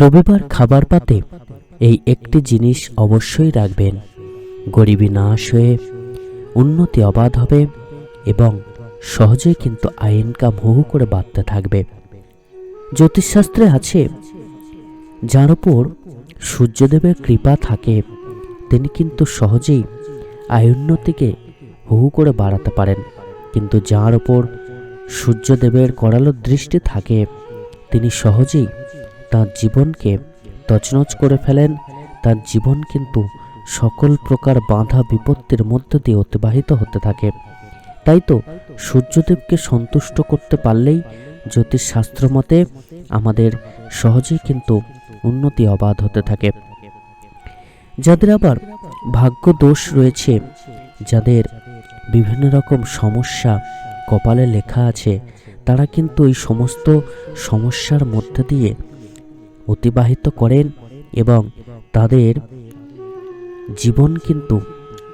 রবিবার খাবার পাতে এই একটি জিনিস অবশ্যই রাখবেন। গরিবী নাশ হয়ে, উন্নতি অবাধ হবে এবং সহজেই কিন্তু আয় ইনকাম হু করে বাড়তে থাকবে। জ্যোতিষশাস্ত্রে আছে, যার উপর সূর্যদেবের কৃপা থাকে, তিনি কিন্তু সহজেই আয় উন্নতিকে হু হু করে বাড়াতে পারেন। কিন্তু যার উপর সূর্যদেবের করালো দৃষ্টি থাকে, তিনি সহজেই তার জীবনকে তছনছ করে ফেলেন। তার জীবন কিন্তু সকল প্রকার বাধা বিপত্তির মধ্য দিয়ে অতিবাহিত হতে থাকে। তাই তো সূর্যদেবকে সন্তুষ্ট করতে পারলেই জ্যোতিষশাস্ত্র মতে আমাদের সহজেই কিন্তু উন্নতি অবাধ হতে থাকে। যাদের আবার ভাগ্য দোষ রয়েছে, যাদের বিভিন্ন রকম সমস্যা কপালে লেখা আছে, তারা কিন্তু এই সমস্ত সমস্যার মধ্যে দিয়ে অতিবাহিত করেন এবং তাদের জীবন কিন্তু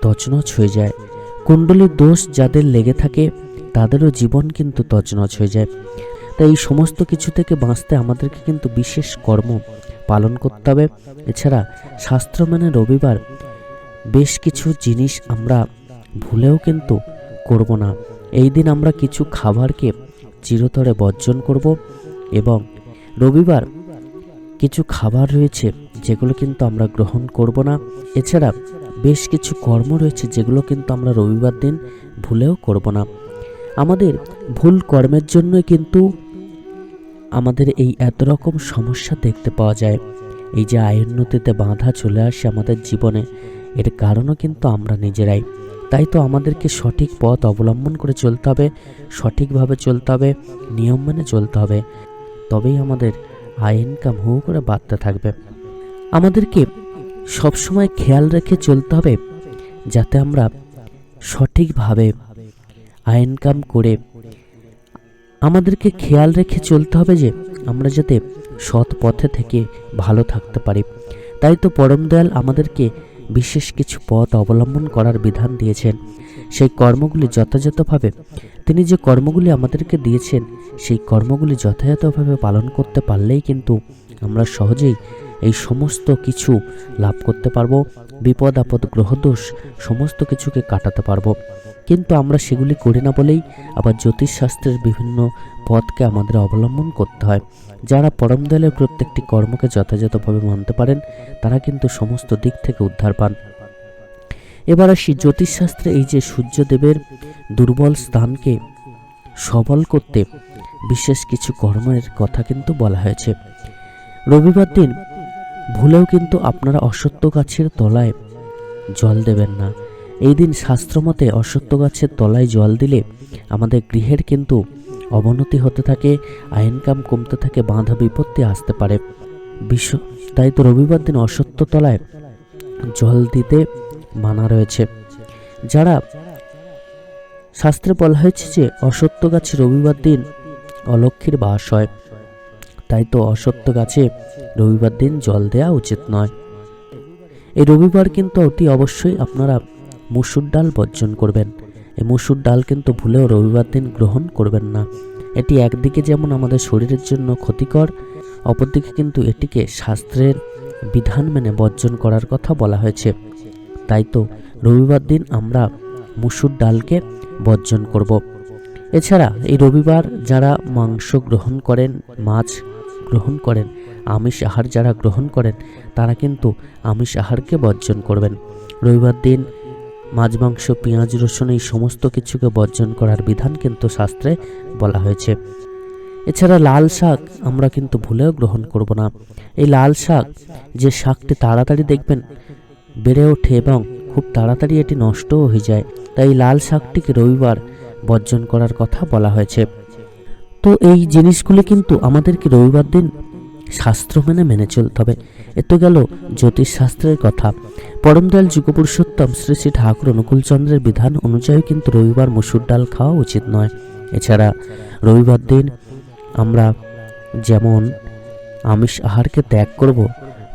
তছনছ হয়ে যায়। কুণ্ডলীর দোষ যাদের লেগে থাকে, তাদেরও জীবন কিন্তু তছনছ হয়ে যায়। তাই এই সমস্ত কিছু থেকে বাঁচতে আমাদেরকে কিন্তু বিশেষ কর্ম পালন করতে হবে। এছাড়া শাস্ত্র মানে রবিবার বেশ কিছু জিনিস আমরা ভুলেও কিন্তু করব না। এই দিন আমরা কিছু খাবারকে চিরতরে বর্জন করব এবং রবিবার কিছু খাবার রয়েছে যেগুলো কিন্তু আমরা গ্রহণ করব না। এছাড়া বেশ কিছু কর্ম রয়েছে যেগুলো কিন্তু আমরা রবিবার দিন ভুলেও করব না। আমাদের ভুল কর্মের জন্যই কিন্তু আমাদের এই এত রকম সমস্যা দেখতে পাওয়া যায়। এই যে আয় উন্নতিতে বাধা চলে আসে আমাদের জীবনে, এর কারণও কিন্তু আমরা নিজেরাই। তাই তো আমাদেরকে সঠিক পথ অবলম্বন করে চলতে হবে, সঠিকভাবে চলতে হবে, নিয়ম মেনে চলতে হবে। তবেই আমাদের আয় ইনকাম হু করে বাড়তে থাকবে। আমাদেরকে সবসময় খেয়াল রেখে চলতে হবে যাতে আমরা সঠিকভাবে আয় ইনকাম করে আমাদেরকে খেয়াল রেখে চলতে হবে যে আমরা যাতে সৎ পথে থেকে ভালো থাকতে পারি। তাই তো পরম দয়াল আমাদেরকে বিশেষ কিছু পথ অবলম্বন করার বিধান দিয়েছেন। সেই কর্মগুলি যথাযথভাবে তিনি যে কর্মগুলি আমাদেরকে দিয়েছেন, সেই কর্মগুলি যথাযথভাবে পালন করতে পারলেই কিন্তু আমরা সহজেই এই সমস্ত কিছু লাভ করতে পারব, বিপদ, আপদ গ্রহদোষ সমস্ত কিছুকে কাটাতে পারব। কিন্তু আমরা সেগুলি করি না বলেই আবার জ্যোতিষশাস্ত্রের বিভিন্ন পথকে আমাদের অবলম্বন করতে হয়। যারা পরম দয়ালের প্রত্যেকটি কর্মকে যথাযথভাবে মানতে পারেন, তারা কিন্তু সমস্ত দিক থেকে উদ্ধার পান। এবার আসি, জ্যোতিষশাস্ত্রে এই যে সূর্যদেবের দুর্বল স্থানকে সবল করতে বিশেষ কিছু কর্মের কথা কিন্তু বলা হয়েছে। রবিবার দিন ভুলেও কিন্তু আপনারা অসত্য গাছের তলায় জল দেবেন না। এই দিন শাস্ত্রমতে অসত্য গাছের তলায় জল দিলে আমাদের গৃহের কিন্তু অবনতি হতে থাকে আয় ইনকাম কমতে থাকে, বাঁধা বিপত্তি আসতে পারে। বিশ্ব তাই তো রবিবার দিন অসত্য তলায় জল দিতে মানা রয়েছে। যারা শাস্ত্রে বলা হয়েছে যে অসত্য গাছে রবিবার দিন অলক্ষীর বাস হয়। তাই তো অসত্য গাছে রবিবার দিন জল দেওয়া উচিত নয়। এই রবিবার কিন্তু অতি অবশ্যই আপনারা মুসুর ডাল বর্জন করবেন। এই মুসুর ডাল কিন্তু ভুলেও রবিবার দিন গ্রহণ করবেন না। এটি একদিকে যেমন আমাদের শরীরের জন্য ক্ষতিকর, অপরদিকে কিন্তু এটিকে শাস্ত্রের বিধান মেনে বর্জন করার কথা বলা হয়েছে। তাই তো রবিবার দিন আমরা মুসুর ডালকে বর্জন করব। এছাড়া এই রবিবার যারা মাংস গ্রহণ করেন, মাছ গ্রহণ করেন, আমিষ আহার যারা গ্রহণ করেন, তারা কিন্তু আমিষ আহারকে বর্জন করবেন। রবিবার দিন মাছ, মাংস, পেঁয়াজ, রসুন এই সমস্ত কিছুকে বর্জন করার বিধান কিন্তু শাস্ত্রে বলা হয়েছে। এছাড়া লাল শাক আমরা কিন্তু ভুলেও গ্রহণ করব না। এই লাল শাক যে শাকটি তাড়াতাড়ি দেখবেন, বেড়ে ওঠে এবং খুব তাড়াতাড়ি এটি নষ্টও হয়ে যায়। তাই লাল শাকটিকে রবিবার বর্জন করার কথা বলা হয়েছে। তো এই জিনিসগুলি কিন্তু আমাদেরকে রবিবার দিন শাস্ত্র মেনে মেনে চলতে হবে। এ তো গেল জ্যোতিষশাস্ত্রের কথা। পরমদয়াল যুগপুরুষোত্তম শ্রী শ্রী ঠাকুর অনুকূলচন্দ্রের বিধান অনুযায়ী কিন্তু রবিবার মসুর ডাল খাওয়া উচিত নয়। এছাড়া রবিবার দিন আমরা যেমন আমিষ আহারকে ত্যাগ করব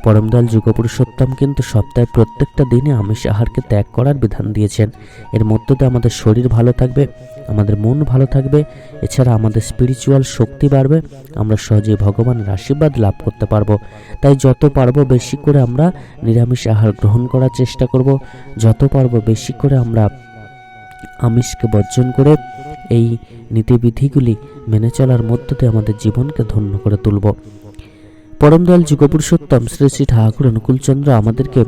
পরমদয়াল যুগপুরুষোত্তম কিন্তু সপ্তাহে প্রত্যেকটা দিনে আমিষ আহারকে ত্যাগ করার বিধান দিয়েছেন। এর মধ্য দিয়ে আমাদের শরীর ভালো থাকবে, আমাদের মন ভালো থাকবে, এছাড়া আমাদের স্পিরিচুয়াল শক্তি বাড়বে, আমরা সহজেই ভগবানের আশীর্বাদ লাভ করতে পারব। তাই যত পারব বেশি করে আমরা নিরামিষ আহার গ্রহণ করার চেষ্টা করব, যত পারব বেশি করে আমরা আমিষকে বর্জন করে এই নীতিবিধিগুলি মেনে চলার মধ্য দিয়ে আমাদের জীবনকে ধন্য করে তুলব। পরম দয়াল যুগপুরুষোত্তম শ্রী শ্রী ঠাকুর অনুকূলচন্দ্র আমাদেরকে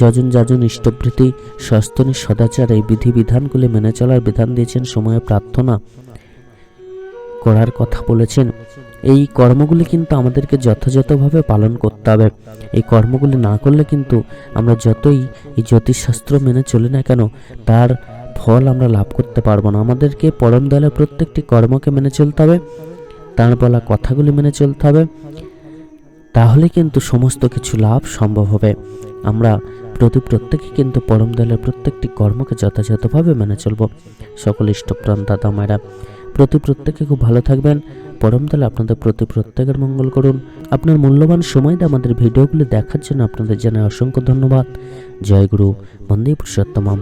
যজন যাজন ইষ্টভৃতি সস্তনী সদাচার এই বিধিবিধানগুলি মেনে চলার বিধান দিয়েছেন, সময়ে প্রার্থনা করার কথা বলেছেন। এই কর্মগুলি কিন্তু আমাদেরকে যথাযথভাবে পালন করতে হবে। এই কর্মগুলি না করলে কিন্তু আমরা যতই এই জ্যোতিষশাস্ত্র মেনে চলি না কেন, তার ফল আমরা লাভ করতে পারব না। আমাদেরকে পরম দয়ালের প্রত্যেকটি কর্মকে মেনে চলতে হবে, তার বলা কথাগুলি মেনে চলতে হবে। তাহলে কিন্তু সমস্ত কিছু লাভ সম্ভব হবে। আমরা প্রতি প্রত্যেকে কিন্তু পরম দয়ালের প্রত্যেকটি কর্মকে যথাযথভাবে মেনে চলব। সকল ইষ্টপ্রাণ দাদা মায়েরা, প্রতি প্রত্যেকে খুব ভালো থাকবেন। পরম দয়াল আপনাদের প্রতি প্রত্যেকের মঙ্গল করুন। আপনার মূল্যবান সময় দিয়ে আমাদের ভিডিওগুলি দেখার জন্য আপনাদের জানাই অসংখ্য ধন্যবাদ। জয় গুরু, বন্দে পুরুষোত্তমম।